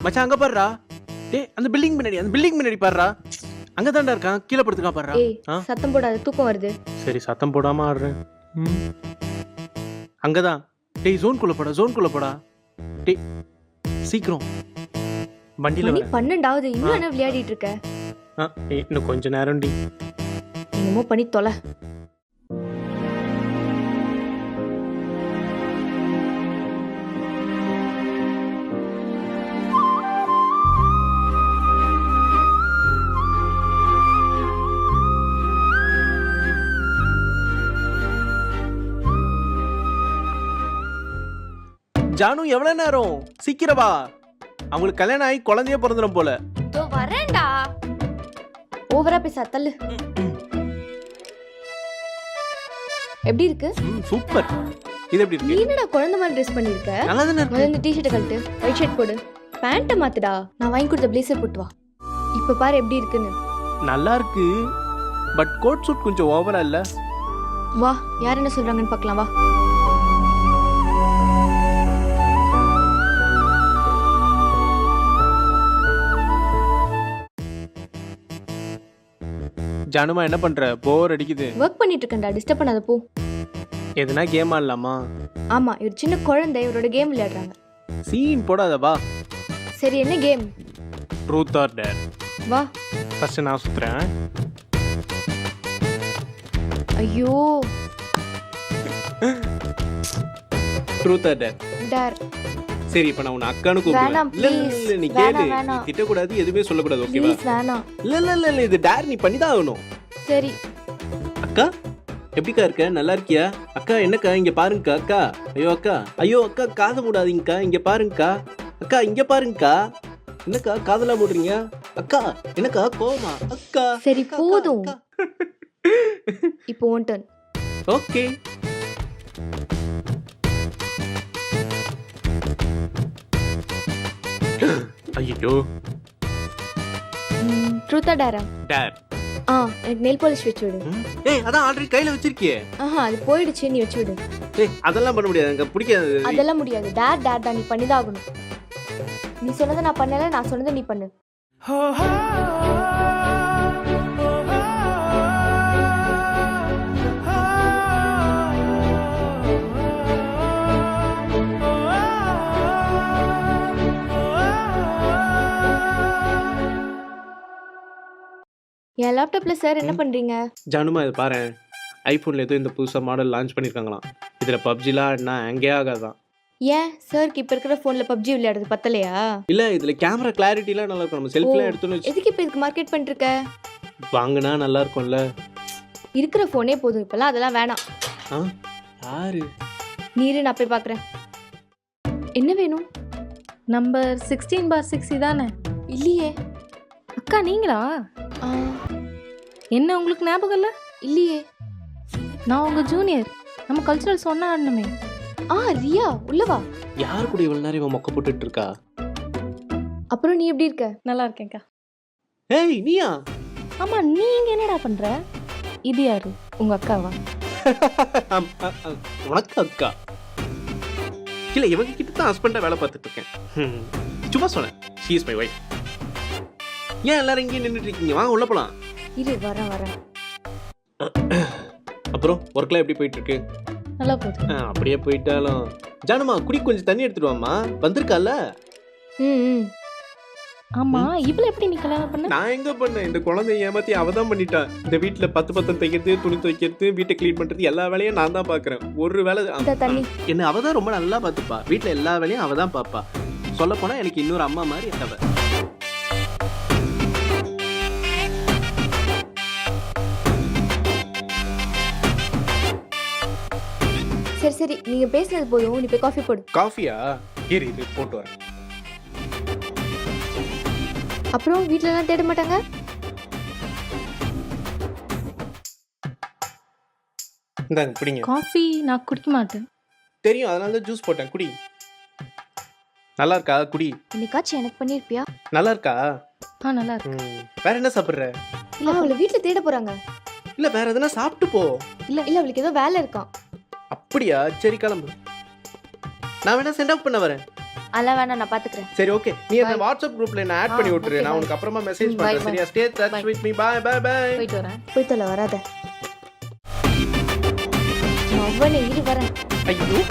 மச்சான் அங்க பாருடா. டேய் அந்த பில்டிங் முன்னாடி அந்த பில்டிங் முன்னாடி பாருடா. அங்க தான்டா இருக்கான். கீழே படுத்துக்கான் பாருடா. ஏய் ஆ? சத்தம் போடாத தூக்கம் வருது. சரி சத்தம் போடாம ஆடுறேன். ம். அங்கதான். டேய் ஜோன்குள்ள போடா ஜோன்குள்ள போடா. டேய் சீக்கிரம். வண்டியில மணி வர. பன்னெண்டாவது. இன்னும் என்ன விளையாடிட்டு இருக்க. ஆ, ஏய், இன்னும் கொஞ்ச நேரம் டி என்னமோ பண்ணி தொலை. ஜானு எவ்வளவு நேரம்? சீக்கிரம் வா. அவங்களுக்கு கல்யாணம் ஆகி குழந்தைய பிறந்துடும் போல. இதோ வரேன்டா. ஓவரா பேச தள்ளு. எப்படி இருக்கு? சூப்பர். இது எப்படி நீ இருக்கு என்னடா குழந்தை மாதிரி ட்ரெஸ் பண்ணிருக்க? நல்லா தானே இருக்கு. முதல்ல இந்த டிஷர்ட்டை கழட்டு. ஒயிட் ஷர்ட் போடு. பேண்ட்டை மாத்துடா. நான் வாங்கி கொடுத்த ப்ளேசர் போட்டு வா. இப்ப பாரு எப்படி இருக்குன்னு. நல்லா இருக்கு. பட் கோட் சூட் கொஞ்சம் ஓவரா இல்ல? வா யார் என்ன சொல்றாங்கன்னு பார்க்கலாம் வா. ஜானுமா என்ன பண்ற? போர் அடிக்குது. ஒர்க் பண்ணிட்டு இருக்கேன்டா டிஸ்டர்ப் பண்ணாத போ. எதுனா கேம் ஆடலாமா? ஆமா இவர் சின்ன குழந்தை இவரோட கேம் விளையாடுறாங்க. சீன் போடாத வா. சரி என்ன கேம் ட்ரூத் ஆர் டேர் வா. ஃபர்ஸ்ட் நான் சுத்துறேன். ஐயோ. ட்ரூத் ஆர் டேர் டார் சரி இப்போ நான் உன்னை அக்கானு கூப்பிடுவேன். இல்ல இல்ல, நீ கேளு. நீ திட்டக்கூடாது எதுவுமே சொல்லக்கூடாது ஓகேவா ப்ளீஸ் வேணாம். இல்ல இல்ல இல்ல இல்ல இது டேர் நீ பண்ணி தான் ஆகணும். சரி. அக்கா எப்படிக்கா இருக்க? நல்லா இருக்கியா? அக்கா என்னக்கா? இங்க பாருங்கக்கா அக்கா. ஐயோ அக்கா. ஐயோ அக்கா காதை மூடாதீங்கக்கா. இங்க பாருங்கக்கா. அக்கா இங்க பாருங்கக்கா. என்னக்கா காதலா மூடுறீங்க? அக்கா என்னக்கா கோவமா? அக்கா சரி அக்கா, போதும். அக்கா. இப்போ ஒன் டர்ன் ஓகே ஐயோ ட்ரூத்தா டேரா டேர் ஆ எனக்கு நெல் பாலிஷ் வச்சு விடு ஏய் அதான் ஆல்ரெடி கையில வச்சிருக்கியே ஆஹா அது போயிடுச்சு நீ வச்சு விடு ஏய் அதெல்லாம் பண்ண முடியாது எனக்கு பிடிக்காது அதெல்லாம் முடியாது டேட் டேட் தான் நீ பண்ணிதான் ஆகணும் நீ சொன்னதை நான் பண்ணல நான் சொன்னதை நீ பண்ணு என் லேப்டாப்ல சார் என்ன பண்றீங்க? ஜானுமா இது பாரு ஐஃபோனில் ஏதோ இந்த புதுசாக மாடல் லான்ச் பண்ணியிருக்காங்களாம் இதில் பப்ஜிலாம் என்ன அங்கே ஆகாதான் ஏன்? சாருக்கு இப்ப இருக்கிற போன்ல பப்ஜி விளையாடுறது பத்தலையா? இல்லை இதில் கேமரா கிளாரிட்டிலாம் நல்லா இருக்கும் நம்ம செல்ஃபிலாம். எடுத்தோன்னு வச்சு எதுக்கு இப்ப இதுக்கு மார்க்கெட் பண்ணிட்டு இருக்க வாங்கினா நல்லா இருக்கும்ல. இருக்கிற போனே போதும். இப்பெல்லாம் அதெல்லாம் வேணாம். ஆ? யாரு? நீரு நான் போய் பாக்குறேன். என்ன வேணும்? நம்பர் சிக்ஸ்டீன் பார் சிக்ஸ் இதானே? இல்லையே. அக்கா நீங்களா? ஆ, என்ன உங்களுக்கு ஞாபகம் இல்லை? இல்லையே. நான் உங்க ஜூனியர் நம்ம கல்ச்சுரல் சொன்னா ஆடணுமே. ஆ ரியா உள்ளவா யார் கூட இவ்வளோ நேரம் இவன் மொக்க போட்டுட்டு இருக்கா? அப்புறம் நீ எப்படி இருக்க? நல்லா இருக்கேன்க்கா. ஏய் நீயா? ஆமா நீங்க என்னடா பண்ற? இது யாரு? உங்க அக்காவா? ஆம், அ, அ, உனக்கு அக்கா. இல்லை இவங்க கிட்ட தான் ஹஸ்பண்டாக வேலை பார்த்துட்டு இருக்கேன். ஹம். சும்மா சொன்னேன். ஷீ இஸ் மை ஒய்ஃப் ஏன் எல்லாரும் இங்கேயே நின்றுட்டு இருக்கீங்க? வாங்க உள்ள போலாம். இரு வரேன் வரேன். அப்புறம் ஒர்க்லாம் எப்படி போயிட்டு இருக்கு நல்லா போகுது. ஆ, அப்படியே போயிட்டாலும். ஜானுமா குடி கொஞ்சம் தண்ணி எடுத்துட்டு வாம்மா. வந்திருக்கால ம் ம். ஆமா இவள எப்படி நீ கல்யாணம் பண்ண? நான் எங்க பண்ணேன்? இந்த குழந்தைய ஏமாத்தி அவ தான் பண்ணிட்டா. இந்த வீட்ல பத்து பத்தம் தைக்கிறது துணி துவைக்கிறது வீட்டை க்ளீன் பண்றது எல்லா வேலையும் நான் தான் பாக்குறேன். ஒரு வேலை இந்த தண்ணி. என்ன அவ தான் ரொம்ப நல்லா பார்த்துப்பா வீட்ல எல்லா வேலையும் அவ தான் பாப்பா. சொல்ல போனா எனக்கு இன்னொரு அம்மா மாதிரி அவ. சரி சரி. நீங்க பேசுனது போதும். நீ போய் காஃபி போடு. காஃபியா? இரு இது போட்டு வரேன். அப்புறம் வீட்ல எல்லாம் தேட மாட்டாங்க? இந்தாங்க குடிங்க. காஃபி நான் குடிக்க மாட்டேன். தெரியும் அதனால தான் ஜூஸ் போட்டேன். குடி. நல்லா இருக்கா குடி. என்னைக்காச்சும் எனக்கு பண்ணிருப்பியா? நல்லா இருக்கா ஆ நல்லா இருக்கு ம். வேற என்ன சாப்பிடுற? இல்ல அவளை வீட்ல தேட போறாங்க. இல்ல வேற எதுனா சாப்பிட்டு போ. இல்ல இல்ல அவளுக்கு ஏதோ வேலை இருக்கான் அப்படியா? சரி கிளம்பு. நான் வேணா சென்ட் ஆஃப் பண்ண வரேன். அதெல்லாம் வேணாம் நான் பாத்துக்கிறேன். சரி ஓகே நீ அந்த. வாட்ஸ்அப் குரூப்ல என்ன ஆட் பண்ணி விட்டுரு. நான். உனக்கு அப்புறமா மெசேஜ் பண்றேன். சரியா? Stay touch. With me bye bye bye போயிட்டு வரேன். போய் தொலை வராத. அவனை இரு வரேன். ஐயோ.